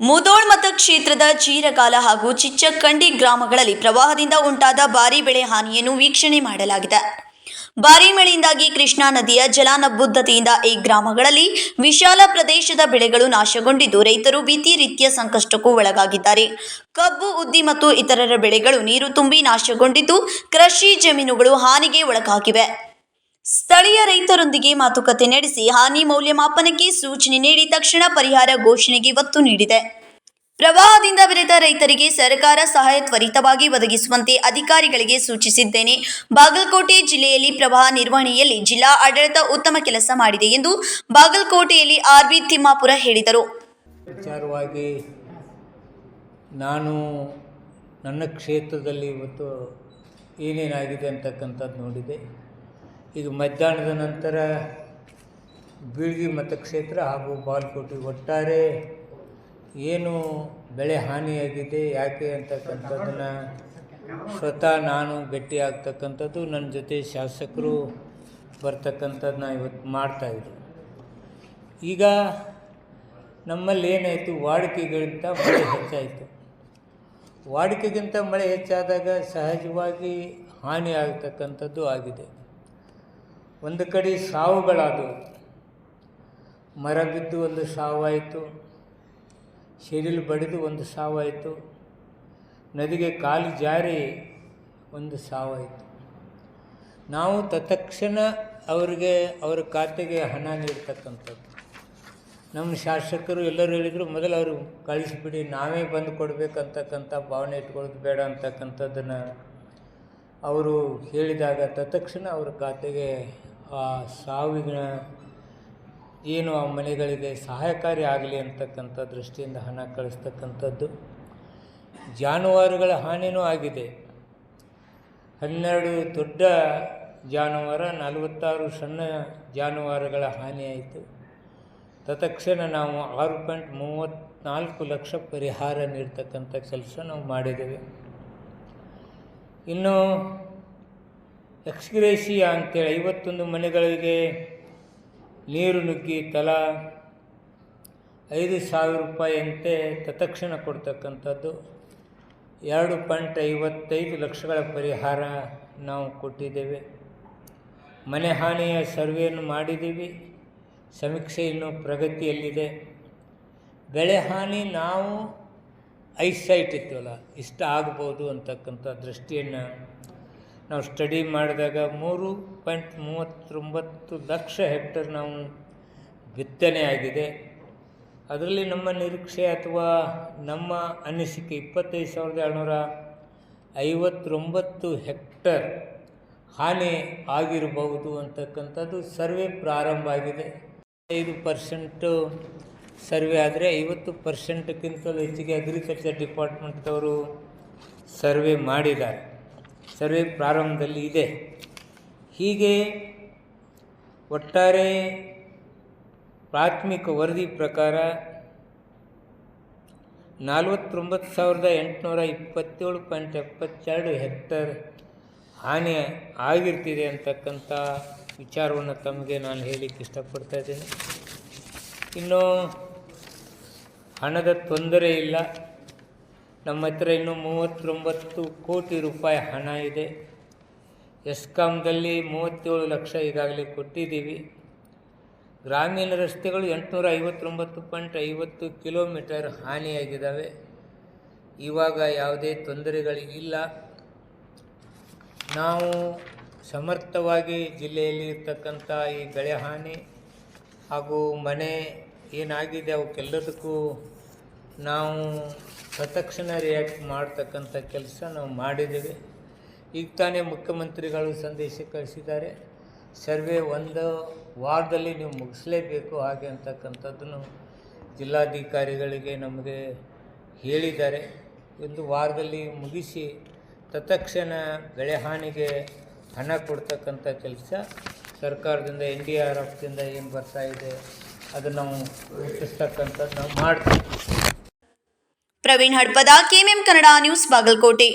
ಮುದೋಳ್ ಮತಕ್ಷೇತ್ರದ ಚೀರಗಾಲ ಹಾಗೂ ಚಿಚ್ಚಕಂಡಿ ಗ್ರಾಮಗಳಲ್ಲಿ ಪ್ರವಾಹದಿಂದ ಉಂಟಾದ ಭಾರೀ ಬೆಳೆ ಹಾನಿಯನ್ನು ವೀಕ್ಷಣೆ ಮಾಡಲಾಗಿದೆ. ಭಾರೀ ಮಳೆಯಿಂದಾಗಿ ಕೃಷ್ಣಾ ನದಿಯ ಜಲಾನಬುದ್ಧತೆಯಿಂದ ಈ ಗ್ರಾಮಗಳಲ್ಲಿ ವಿಶಾಲ ಪ್ರದೇಶದ ಬೆಳೆಗಳು ನಾಶಗೊಂಡಿದ್ದು ರೈತರು ಭೀತಿ ರೀತಿಯ ಸಂಕಷ್ಟಕ್ಕೂ ಒಳಗಾಗಿದ್ದಾರೆ. ಕಬ್ಬು, ಉದ್ದಿ ಮತ್ತು ಇತರರ ಬೆಳೆಗಳು ನೀರು ತುಂಬಿ ನಾಶಗೊಂಡಿದ್ದು ಕೃಷಿ ಜಮೀನುಗಳು ಹಾನಿಗೆ ಒಳಗಾಗಿವೆ. ಸ್ಥಳೀಯ ರೈತರೊಂದಿಗೆ ಮಾತುಕತೆ ನಡೆಸಿ ಹಾನಿ ಮೌಲ್ಯಮಾಪನಕ್ಕೆ ಸೂಚನೆ ನೀಡಿ ತಕ್ಷಣ ಪರಿಹಾರ ಘೋಷಣೆಗೆ ಒತ್ತು ನೀಡಿದೆ. ಪ್ರವಾಹದಿಂದ ಬೆರೆದ ರೈತರಿಗೆ ಸರ್ಕಾರ ಸಹಾಯ ತ್ವರಿತವಾಗಿ ಒದಗಿಸುವಂತೆ ಅಧಿಕಾರಿಗಳಿಗೆ ಸೂಚಿಸಿದ್ದೇನೆ. ಬಾಗಲಕೋಟೆ ಜಿಲ್ಲೆಯಲ್ಲಿ ಪ್ರವಾಹ ನಿರ್ವಹಣೆಯಲ್ಲಿ ಜಿಲ್ಲಾ ಆಡಳಿತ ಉತ್ತಮ ಕೆಲಸ ಮಾಡಿದೆ ಎಂದು ಬಾಗಲಕೋಟೆಯಲ್ಲಿ ಆರ್ವಿ ತಿಮ್ಮಾಪುರ ಹೇಳಿದರು. ವಿಚಾರವಾಗಿ ನಾನು ನನ್ನ ಕ್ಷೇತ್ರದಲ್ಲಿ ಇವತ್ತು ಏನೇನಾಗಿದೆ ಅಂತಕ್ಕಂಥದ್ದು ನೋಡಿದೆ. ಈಗ ಮಧ್ಯಾಹ್ನದ ನಂತರ ಬೀಳ್ಗಿ ಮತಕ್ಷೇತ್ರ ಹಾಗೂ ಬಾಲ್ಕೋಟೆ ಒಟ್ಟಾರೆ ಏನು ಬೆಳೆ ಹಾನಿಯಾಗಿದೆ, ಯಾಕೆ ಅಂತಕ್ಕಂಥದ್ದನ್ನು ಸ್ವತಃ ನಾನು ಭೇಟಿ ಆಗ್ತಕ್ಕಂಥದ್ದು ನನ್ನ ಜೊತೆ ಶಾಸಕರು ಬರ್ತಕ್ಕಂಥದ್ದನ್ನ ಇವತ್ತು ಮಾಡ್ತಾಯಿದ್ರು ಈಗ ನಮ್ಮಲ್ಲಿ ಏನಾಯಿತು, ವಾಡಿಕೆಗಿಂತ ಮಳೆ ಹೆಚ್ಚಾಯಿತು. ವಾಡಿಕೆಗಿಂತ ಮಳೆ ಹೆಚ್ಚಾದಾಗ ಸಹಜವಾಗಿ ಹಾನಿ ಆಗ್ತಕ್ಕಂಥದ್ದು ಆಗಿದೆ. ಒಂದು ಕಡೆ ಸಾವುಗಳಾದವು. ಮರ ಬಿದ್ದು ಒಂದು ಸಾವಾಯಿತು, ಸಿಡಿಲು ಬಡಿದು ಒಂದು ಸಾವಾಯಿತು, ನದಿಗೆ ಕಾಲು ಜಾರಿ ಒಂದು ಸಾವಾಯಿತು. ನಾವು ತತ್ಕ್ಷಣ ಅವರಿಗೆ, ಅವರ ಖಾತೆಗೆ ಹಣ ನೀಡ್ತಕ್ಕಂಥದ್ದು. ನಮ್ಮ ಶಾಸಕರು ಎಲ್ಲರೂ ಹೇಳಿದರು, ಮೊದಲು ಅವರು ಕಳಿಸಿಬಿಡಿ, ನಾವೇ ಬಂದು ಕೊಡಬೇಕಂತಕ್ಕಂಥ ಭಾವನೆ ಇಟ್ಕೊಳ್ಳೋದು ಬೇಡ ಅಂತಕ್ಕಂಥದ್ದನ್ನು ಅವರು ಹೇಳಿದಾಗ ತತ್ಕ್ಷಣ ಅವರ ಖಾತೆಗೆ ಆ ಸಾವಿನ ಏನು ಆ ಮನೆಗಳಿಗೆ ಸಹಾಯಕಾರಿ ಆಗಲಿ ಅಂತಕ್ಕಂಥ ದೃಷ್ಟಿಯಿಂದ ಹಣ ಕಳಿಸ್ತಕ್ಕಂಥದ್ದು. ಜಾನುವಾರುಗಳ ಹಾನಿನೂ ಆಗಿದೆ. ಹನ್ನೆರಡು ದೊಡ್ಡ ಜಾನುವಾರ, ನಲವತ್ತಾರು ಸಣ್ಣ ಜಾನುವಾರುಗಳ ಹಾನಿಯಾಯಿತು ತತ್ಕ್ಷಣ ನಾವು ಆರು ಪಾಯಿಂಟ್ ಮೂವತ್ತ್ನಾಲ್ಕು ಲಕ್ಷ ಪರಿಹಾರ ನೀಡ್ತಕ್ಕಂಥ ಕೆಲಸ ನಾವು ಮಾಡಿದ್ದೇವೆ. ಇನ್ನು ಎಕ್ಸ್ಗ್ರೇಷಿಯಾ ಅಂತೇಳಿ ಐವತ್ತೊಂದು ಮನೆಗಳಿಗೆ ನೀರು ನುಗ್ಗಿ ತಲಾ ಐದು ಸಾವಿರ ರೂಪಾಯಿಯಂತೆ ತತ್ಕ್ಷಣ ಕೊಡ್ತಕ್ಕಂಥದ್ದು. ಎರಡು ಪಾಯಿಂಟ್ ಐವತ್ತೈದು ಲಕ್ಷಗಳ ಪರಿಹಾರ ನಾವು ಕೊಟ್ಟಿದ್ದೇವೆ. ಮನೆ ಹಾನಿಯ ಸರ್ವೆಯನ್ನು ಮಾಡಿದ್ದೀವಿ. ಸಮೀಕ್ಷೆ ಇನ್ನೂ ಪ್ರಗತಿಯಲ್ಲಿದೆ. ಬೆಳೆ ಹಾನಿ ನಾವು ಐಸೈಟ್ ಇತ್ತಲ್ಲ, ಇಷ್ಟ ಆಗ್ಬೋದು ಅಂತಕ್ಕಂಥ ದೃಷ್ಟಿಯನ್ನು ನಾವು ಸ್ಟಡಿ ಮಾಡಿದಾಗ ಮೂರು ಪಾಯಿಂಟ್ ಮೂವತ್ತೊಂಬತ್ತು ಲಕ್ಷ ಹೆಕ್ಟರ್ ನಾವು ಬಿತ್ತನೆ ಆಗಿದೆ. ಅದರಲ್ಲಿ ನಮ್ಮ ನಿರೀಕ್ಷೆ ಅಥವಾ ನಮ್ಮ ಅನಿಸಿಕೆ ಇಪ್ಪತ್ತೈದು ಸಾವಿರದ ಏಳ್ನೂರ ಐವತ್ತೊಂಬತ್ತು ಹೆಕ್ಟರ್ ಹಾನಿ ಆಗಿರಬಹುದು ಅಂತಕ್ಕಂಥದ್ದು ಸರ್ವೆ ಪ್ರಾರಂಭ ಆಗಿದೆ. ಐದು ಪರ್ಸೆಂಟು ಸರ್ವೆ ಆದರೆ ಐವತ್ತು ಪರ್ಸೆಂಟ್ಗಿಂತಲೂ ಹೆಚ್ಚಿಗೆ ಅಗ್ರಿಕಲ್ಚರ್ ಡಿಪಾರ್ಟ್ಮೆಂಟ್ದವರು ಸರ್ವೆ ಮಾಡಿದ್ದಾರೆ. ಸರ್ವೆ ಪ್ರಾರಂಭದಲ್ಲಿ ಇದೆ. ಹೀಗೆ ಒಟ್ಟಾರೆ ಪ್ರಾಥಮಿಕ ವರದಿ ಪ್ರಕಾರ ನಲವತ್ತೊಂಬತ್ತು ಸಾವಿರದ ಎಂಟುನೂರ ಇಪ್ಪತ್ತೇಳು ಪಾಯಿಂಟ್ ಎಪ್ಪತ್ತೆರಡು ಹೆಕ್ಟರ್ ಹಾನಿ ಆಗಿರ್ತಿದೆ ಅಂತಕ್ಕಂಥ ವಿಚಾರವನ್ನು ತಮಗೆ ನಾನು ಹೇಳಲಿಕ್ಕೆ ಇಷ್ಟಪಡ್ತಾ ಇದ್ದೇನೆ. ಇನ್ನು ಹಣದ ತೊಂದರೆ ಇಲ್ಲ. ನಮ್ಮ ಹತ್ರ ಇನ್ನೂ ಮೂವತ್ತೊಂಬತ್ತು ಕೋಟಿ ರೂಪಾಯಿ ಹಣ ಇದೆ. ಎಸ್ಕಾಮ್ದಲ್ಲಿ ಮೂವತ್ತೇಳು ಲಕ್ಷ ಈಗಾಗಲೇ ಕೊಟ್ಟಿದ್ದೀವಿ. ಗ್ರಾಮೀಣ ರಸ್ತೆಗಳು ಎಂಟುನೂರ ಐವತ್ತೊಂಬತ್ತು ಪಾಯಿಂಟ್ ಐವತ್ತು ಕಿಲೋಮೀಟರ್ ಹಾನಿಯಾಗಿದ್ದಾವೆ. ಇವಾಗ ಯಾವುದೇ ತೊಂದರೆಗಳಿಲ್ಲ. ನಾವು ಸಮರ್ಥವಾಗಿ ಜಿಲ್ಲೆಯಲ್ಲಿ ಇರ್ತಕ್ಕಂಥ ಈ ಬೆಳೆ ಹಾನಿ ಹಾಗೂ ಮನೆ ಏನಾಗಿದೆ ಅವಕ್ಕೆಲ್ಲದಕ್ಕೂ ನಾವು ತತ್ಕ್ಷಣ ರಿಯಾಕ್ಟ್ ಮಾಡ್ತಕ್ಕಂಥ ಕೆಲಸ ನಾವು ಮಾಡಿದ್ದೀವಿ. ಈಗ ತಾನೇ ಮುಖ್ಯಮಂತ್ರಿಗಳು ಸಂದೇಶ ಕಳಿಸಿದ್ದಾರೆ. ಸರ್ವೆ ಒಂದು ವಾರದಲ್ಲಿ ನೀವು ಮುಗಿಸಲೇಬೇಕು ಹಾಗೆ ಅಂತಕ್ಕಂಥದ್ದನ್ನು ಜಿಲ್ಲಾಧಿಕಾರಿಗಳಿಗೆ ನಮಗೆ ಹೇಳಿದ್ದಾರೆ. ಒಂದು ವಾರದಲ್ಲಿ ಮುಗಿಸಿ ತತ್ಕ್ಷಣ ಬೆಳೆ ಹಾನಿಗೆ ಹಣ ಕೊಡ್ತಕ್ಕಂಥ ಕೆಲಸ ಸರ್ಕಾರದಿಂದ ಎನ್ ಡಿ ಆರ್ ಎಫ್ದಿಂದ ಏನು ಬರ್ತಾ ಇದೆ, ಅದನ್ನು ನಾವು ರೂಪಿಸ್ತಕ್ಕಂಥದ್ದು ನಾವು ಮಾಡ್ತೀವಿ. Praveen Hadapad KMM Kannada news Bagalkot